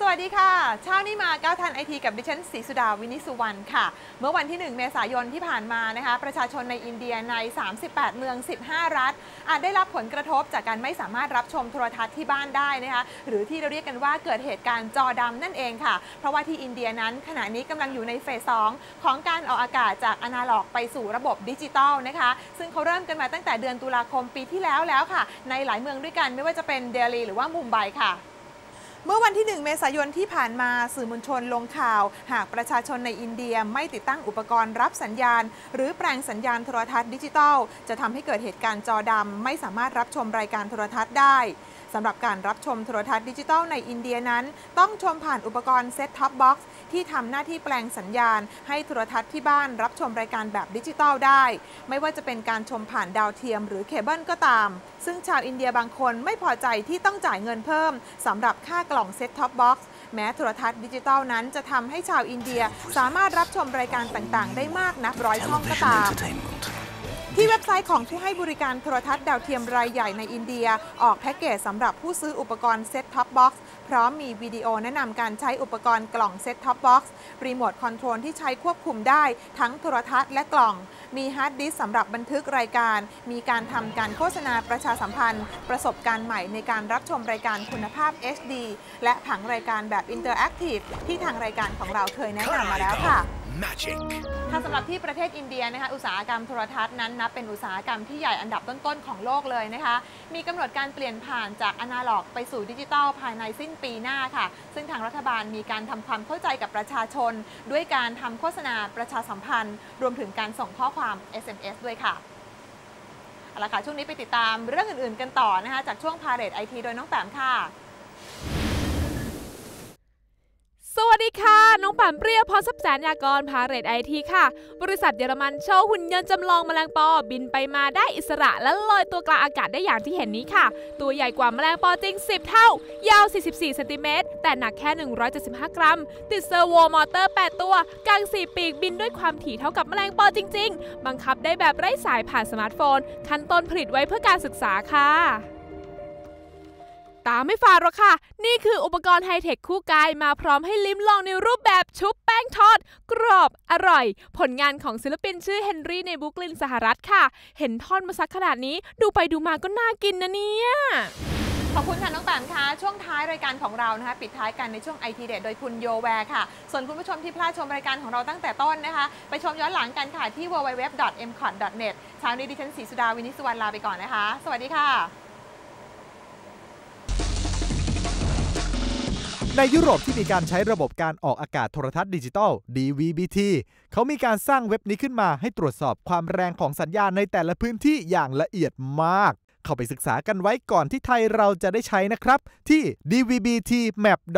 สวัสดีค่ะ เช้านี้มาก้าวทันไอทีกับดิฉันศรีสุดาวินิสุวรรณค่ะ เมื่อวันที่ 1 เมษายนที่ผ่านมานะคะ ประชาชนในอินเดียใน 38 เมือง 15 รัฐ อาจได้รับผลกระทบจากการไม่สามารถรับชมโทรทัศน์ที่บ้านได้นะคะ หรือที่เราเรียกกันว่าเกิดเหตุการณ์จอดำนั่นเองค่ะ เพราะว่าที่อินเดียนั้นขณะนี้กำลังอยู่ในเฟส 2 ของการออกอากาศจากอนาล็อกไปสู่ระบบดิจิตอลนะคะ ซึ่งเขาเริ่มกันมาตั้งแต่เดือนตุลาคมปีที่แล้วแล้วค่ะ ในหลายเมืองด้วยกันไม่ว่าจะเป็นเดลีหรือว่ามุมไบค่ะ เมื่อวันที่ 1 เมษายนที่ผ่านมาสื่อมวลชนลงข่าว หากประชาชนในอินเดียไม่ติดตั้งอุปกรณ์รับสัญญาณ หรือแปลงสัญญาณโทรทัศน์ดิจิทัล จะทำให้เกิดเหตุการณ์จอดำไม่สามารถรับชมรายการโทรทัศน์ได้สำหรับการรับชมโทรทัศน์ดิจิทัลในอินเดียนั้น ต้องชมผ่านอุปกรณ์เซ็ตท็อปบ็อกซ์ที่ทำหน้าที่แปลงสัญญาณ ให้โทรทัศน์ที่บ้านรับชมรายการแบบดิจิทัลได้ ไม่ว่าจะเป็นการชมผ่านดาวเทียมหรือเคเบิลก็ตาม ซึ่งชาวอินเดียบางคนไม่พอใจที่ต้องจ่ายเงินเพิ่มสำหรับค่ากล่องเซ็ตท็อปบ็อกซ์แม้โทรทัศน์ดิจิทัลนั้นจะทำให้ชาวอินเดียสามารถรับชมรายการต่างๆ ได้มากนับร้อยช่องก็ตาม ที่เว็บไซต์ของผู้ให้บริการโทรทัศน์ดาวเทียมรายใหญ่ในอินเดีย ออกแพ็กเกจสำหรับผู้ซื้ออุปกรณ์เซ็ตท็อปบ็อกซ์พร้อมมีวิดีโอแนะนำการใช้อุปกรณ์กล่องเซ็ตท็อปบ็อกซ์รีโมทคอนโทรลที่ใช้ควบคุมได้ทั้งโทรทัศน์และกล่อง มีฮาร์ดดิสสำหรับบันทึกรายการ มีการทำการโฆษณาประชาสัมพันธ์ ประสบการณ์ใหม่ในการรับชมรายการคุณภาพ HD และผังรายการแบบอินเตอร์แอคทีฟที่ทางรายการของเราเคยแนะนำมาแล้วค่ะ Magic. ถ้าสำหรับที่ประเทศอินเดียนะคะอุตสาหกรรมโทรทัศน์นั้นนับเป็นอุตสาหกรรมที่ใหญ่อันดับต้นๆของโลกเลยนะคะ มีกำหนดการเปลี่ยนผ่านจากอนาล็อก ไปสู่ดิจิทัลภายในสิ้นปีหน้าค่ะ ซึ่งทางรัฐบาลมีการทำความเข้าใจกับประชาชน ด้วยการทำโฆษณาประชาสัมพันธ์ รวมถึงการส่งข้อความ SMS ด้วยค่ะเอาละค่ะช่วงนี้ไปติดตามเรื่องอื่นๆกันต่อนะคะจากช่วงพาเรตไอทีโดยน้องแปมค่ะ สวัสดีค่ะ น้องป่านเปรี้ยวพรสับแสนยากรพาเรตไอทีค่ะ บริษัทเยอรมันโชว์หุ่นยนต์จำลองแมลงปอบินไปมาได้อิสระและลอยตัวกลางอากาศได้อย่างที่เห็นนี้ค่ะ ตัวใหญ่กว่าแมลงปอจริง 10 เท่า ยาว 44เซนติเมตรแต่หนักแค่ 175 กรัม ติดเซอร์โวมอเตอร์ 8 ตัวกาง4ปีกบินด้วยความถี่เท่ากับแมลงปอจริง ๆ บังคับได้แบบไร้สายผ่านสมาร์ทโฟน ขั้นต้นผลิตไว้เพื่อการศึกษาค่ะตามไม่ฟาหรอกค่ะ นี่คืออุปกรณ์ไฮเทคคู่กายมาพร้อมให้ลิ้มลองในรูปแบบชุบแป้งทอด กรอบ อร่อย ผลงานของศิลปินชื่อเฮนรี่ในบุกลินสหรัฐค่ะ เห็นทอดมาสักขนาดนี้ดูไปดูมาก็น่ากินนะเนี่ยขอบคุณค่ะ น้องแปมค่ะ ช่วงท้ายรายการของเรานะคะ ปิดท้ายกันในช่วง IT เด็ดโดยคุณโยแวร์ค่ะ ส่วนคุณผู้ชมที่พลาดชมรายการของเราตั้งแต่ต้นนะคะ ไปชมย้อนหลังกันค่ะ ที่ www.mcot.net เช้านี้ดิฉันศรีสุดาวินิสุวรรณลาไปก่อนนะคะ สวัสดีค่ะ ในยุโรปที่มีการใช้ระบบการออกอากาศโทรทัศน์ดิจิตอล DVB-T เขามีการสร้างเว็บนี้ขึ้นมาให้ตรวจสอบความแรงของสัญญาณในแต่ละพื้นที่อย่างละเอียดมาก เข้าไปศึกษากันไว้ก่อนที่ไทยเราจะได้ใช้นะครับ ที่ dvbtmap.eu